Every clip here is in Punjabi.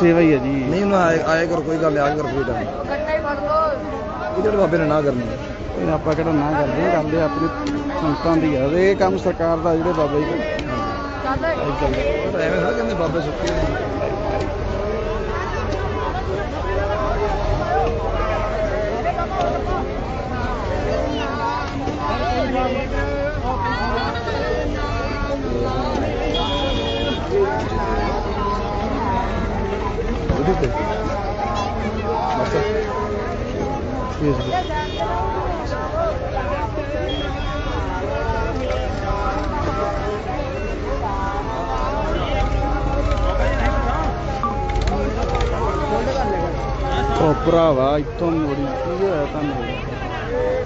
ਸੇਵਾ ਹੀ ਹੈ ਜੀ। ਨਹੀਂ ਮੈਂ ਆਏ ਆਏ ਕਰ ਕੋਈ ਗੱਲ ਆਏ ਕਰ ਕੋਈ ਟਾਈਮ ਇਹ ਜਿਹੜੇ ਬਾਬੇ ਨੇ ਨਾ ਕਰਨੀ। ਇਹ ਆਪਾਂ ਕਿਹੜਾ ਨਾ ਕਰਦੇ ਹਾਂ, ਕਰਦੇ ਆਪਣੀ ਸੰਸਥਾਂ ਦੀ ਆ। ਇਹ ਕੰਮ ਸਰਕਾਰ ਦਾ ਜਿਹੜੇ ਬਾਬਾ ਜੀ ਪਰ ਐਵੇਂ ਥੋੜ੍ਹਾ ਕਹਿੰਦੇ ਬਾਬੇ ਸੁੱਕੇ ਨੇ। جدا يزبط Oh, brava, i tomori, io tanto.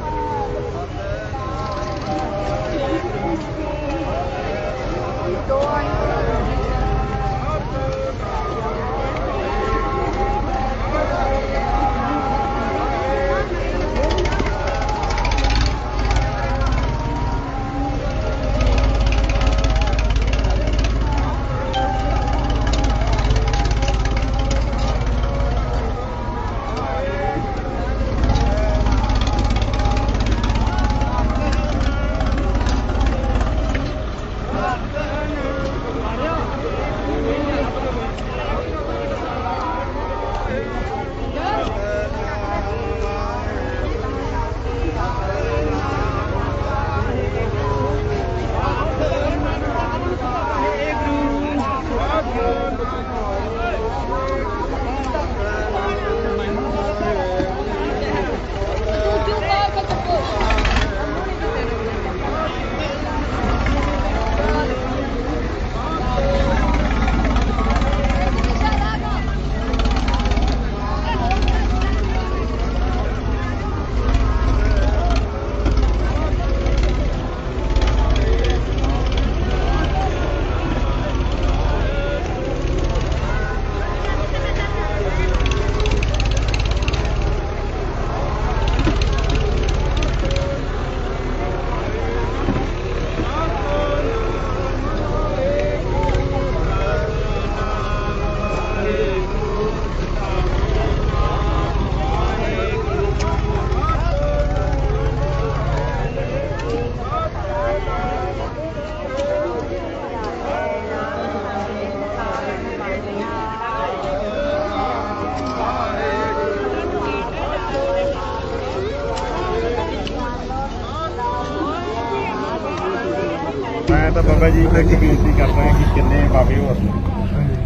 ਮੈਂ ਤਾਂ ਬਾਬਾ ਜੀ ਇੱਕ ਬੇਨਤੀ ਕਰਦਾ ਹਾਂ ਕਿ ਕਿੰਨੇ ਬਾਬੇ ਹੋ ਅਸੀਂ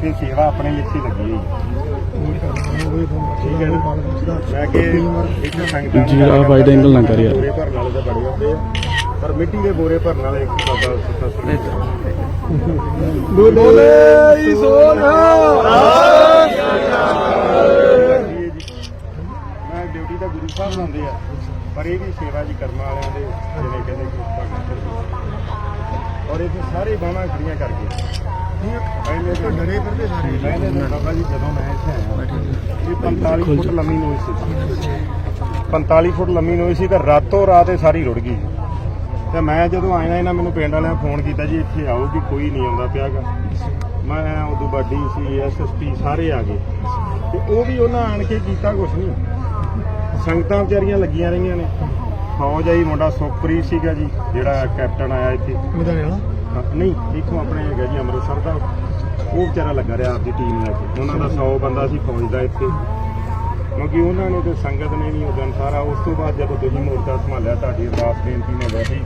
ਤੇ ਸੇਵਾ ਆਪਣੇ ਲਈ ਇੱਥੇ ਲੱਗੀ ਹੋਈ ਠੀਕ ਹੈ ਨਾ? ਮੈਂ ਕਿ ਇੱਕ ਸੰਗਤਾਂ ਜੀ, ਆਹ wide angle ਨਾ ਕਰ ਯਾਰ। ਬੋਰੇ ਭਰਨ ਵਾਲੇ ਤਾਂ ਬੜੇ ਹੁੰਦੇ ਆ। ਪਰ ਮਿੱਟੀ ਦੇ ਬੋਰੇ ਭਰਨ ਵਾਲੇ ਇੱਕ ਬਾਬਾ ਸੁੱਤਾ ਬੋਲੇ ਹੀ ਮੈਂ ਡਿਊਟੀ ਤਾਂ ਗੁਰੂ ਸਾਹਿਬ ਲਾਉਂਦੇ ਆ ਪਰ ਇਹ ਵੀ ਸੇਵਾ ਜੀ ਕਰਮ ਵਾਲਿਆਂ ਦੇ ਜਿਵੇਂ ਕਹਿੰਦੇ ਕਿ ਭਗਤ ਕਰਦੇ। ਔਰ ਇੱਥੇ ਸਾਰੇ ਬਾਹਾਂ ਖੜੀਆਂ ਕਰਕੇ। ਪਹਿਲੇ ਤਾਂ ਡਰੇ ਫਿਰਦੇ ਸਾਰੇ। ਪਹਿਲੇ ਤਾਂ ਬਾਬਾ ਜੀ ਜਦੋਂ ਮੈਂ ਇੱਥੇ ਆਇਆ ਇਹ 45 ਫੁੱਟ ਲੰਮੀ ਨੋਈ ਸੀ। 45 ਫੁੱਟ ਲੰਮੀ ਨੋਈ ਸੀ ਤੇ ਰਾਤੋਂ ਰਾਤ ਇਹ ਸਾਰੀ ਰੁੜ ਗਈ ਤੇ ਮੈਂ ਜਦੋਂ ਆਇਆ ਇਹਨਾਂ ਮੈਨੂੰ ਪਿੰਡ ਵਾਲਿਆਂ ਫੋਨ ਕੀਤਾ ਜੀ ਇੱਥੇ ਆਓ ਕਿ ਕੋਈ ਨਹੀਂ ਆਉਂਦਾ ਪਿਆਗਾ। ਮੈਂ ਉਦੋਂ ਵੱਡੀ ਸੀ ਐਸਐਸਪੀ ਸਾਰੇ ਆ ਗਏ। ਤੇ ਉਹ ਵੀ ਉਹਨਾਂ ਆਣ ਕੇ ਕੀਤਾ ਕੁਛ ਨਹੀਂ। ਸੰਗਤਾਂ ਵਿਚਾਰੀਆਂ ਲੱਗੀਆਂ ਰਹੀਆਂ ਨੇ। ਫੌਜ ਆਈ ਮੁੰਡਾ ਸੁਖਪ੍ਰੀਤ ਸੀਗਾ ਜੀ ਜਿਹੜਾ ਕੈਪਟਨ ਆਇਆ ਇੱਥੇ। ਲੁਧਿਆਣੇ ਵਾਲਾ? ਨਹੀਂ ਇੱਥੋਂ ਆਪਣੇ ਹੈਗਾ ਜੀ ਅੰਮ੍ਰਿਤਸਰ ਦਾ। ਉਹ ਵਿਚਾਰਾ ਲੱਗਾ ਰਿਹਾ ਆਪਦੀ ਟੀਮ ਲੈ ਕੇ ਉਹਨਾਂ ਦਾ 100 ਬੰਦਾ ਸੀ ਫੌਜ ਦਾ ਇੱਥੇ। ਕਿਉਂਕਿ ਉਹਨਾਂ ਨੇ ਤੇ ਸੰਗਤ ਨੇ ਨਹੀਂ ਉਦੋਂ ਸਾਰਾ ਉਸ ਤੋਂ ਬਾਅਦ ਜਦੋਂ ਤੁਸੀਂ ਮੋਰਚਾ ਸੰਭਾਲਿਆ ਤੁਹਾਡੀ ਅਰਦਾਸ ਬੇਨਤੀ ਨੇ ਵੈਸੇ ਹੀ